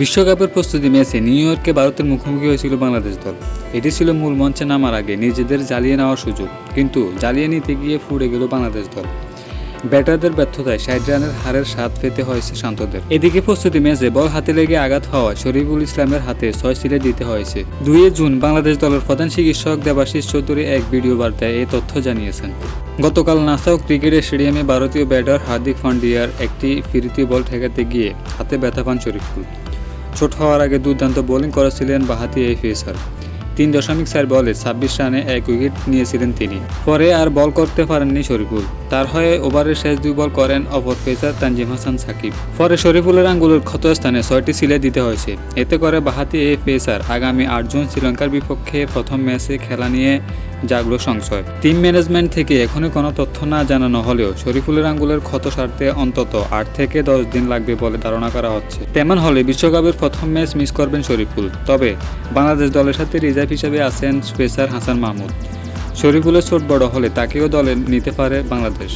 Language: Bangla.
বিশ্বকাপের প্রস্তুতি ম্যাচে নিউ ইয়র্কে ভারতের মুখোমুখি হয়েছিল বাংলাদেশ দল। এটি ছিল মূল মঞ্চে নামার আগে নিজেদের জ্বালিয়ে নেওয়ার সুযোগ, কিন্তু জ্বালিয়ে নিতে গিয়ে ফুড়ে গেল বাংলাদেশ দল। ব্যাটারদের ব্যর্থতায় ষাট রানের হারের স্বাদ পেতে হয়েছে শান্তদের। এদিকে প্রস্তুতি ম্যাচে বল হাতে লেগে আঘাত হওয়ায় শরীফুল ইসলামের হাতে ছয় সিলে দিতে হয়েছে। দুই জুন বাংলাদেশ দলের প্রধান চিকিৎসক দেবাশিস চৌধুরী এক ভিডিও বার্তায় এই তথ্য জানিয়েছেন। গতকাল নাসাও ক্রিকেট স্টেডিয়ামে ভারতীয় ব্যাটার হার্দিক পান্ডিয়ার একটি ফিরিতি বল ঠেকাতে গিয়ে হাতে ব্যথা পান শরীফুল। ছোট হওয়ার আগে দুর্দান্ত বোলিং করেছিলেন বাহাতি এই পেসার তিন দশমিক চার বলে ছাব্বিশ রানে এক উইকেট নিয়েছিলেন তিনি। পরে আর বল করতে পারেননি শরীফুল। তার হয়ে ওভারের শেষ দুই বল করেন অপর পেসার তানজিম হাসান সাকিব। পরে শরীফুলের আঙ্গুলের ক্ষতস্থানে ছয়টি সিলে দিতে হয়েছে। এতে করে বাহাতি এই পেসার আগামী আট জুন শ্রীলঙ্কার বিপক্ষে প্রথম ম্যাচে খেলা নিয়ে জাগলো সংশয়। টিম ম্যানেজমেন্ট থেকে এখনই কোনো তথ্য না জানানো হলেও শরীফুলের আঙ্গুলের ক্ষত সারতে অন্তত আট থেকে দশ দিন লাগবে বলে ধারণা করা হচ্ছে। তেমন হলে বিশ্বকাপের প্রথম ম্যাচ মিস করবেন শরীফুল। তবে বাংলাদেশ দলের সাথে রিজার্ভ হিসেবে আছেন পেসার হাসান মাহমুদ। শরীফুলের ছোট বড় হলে তাকেও দলে নিতে পারে বাংলাদেশ।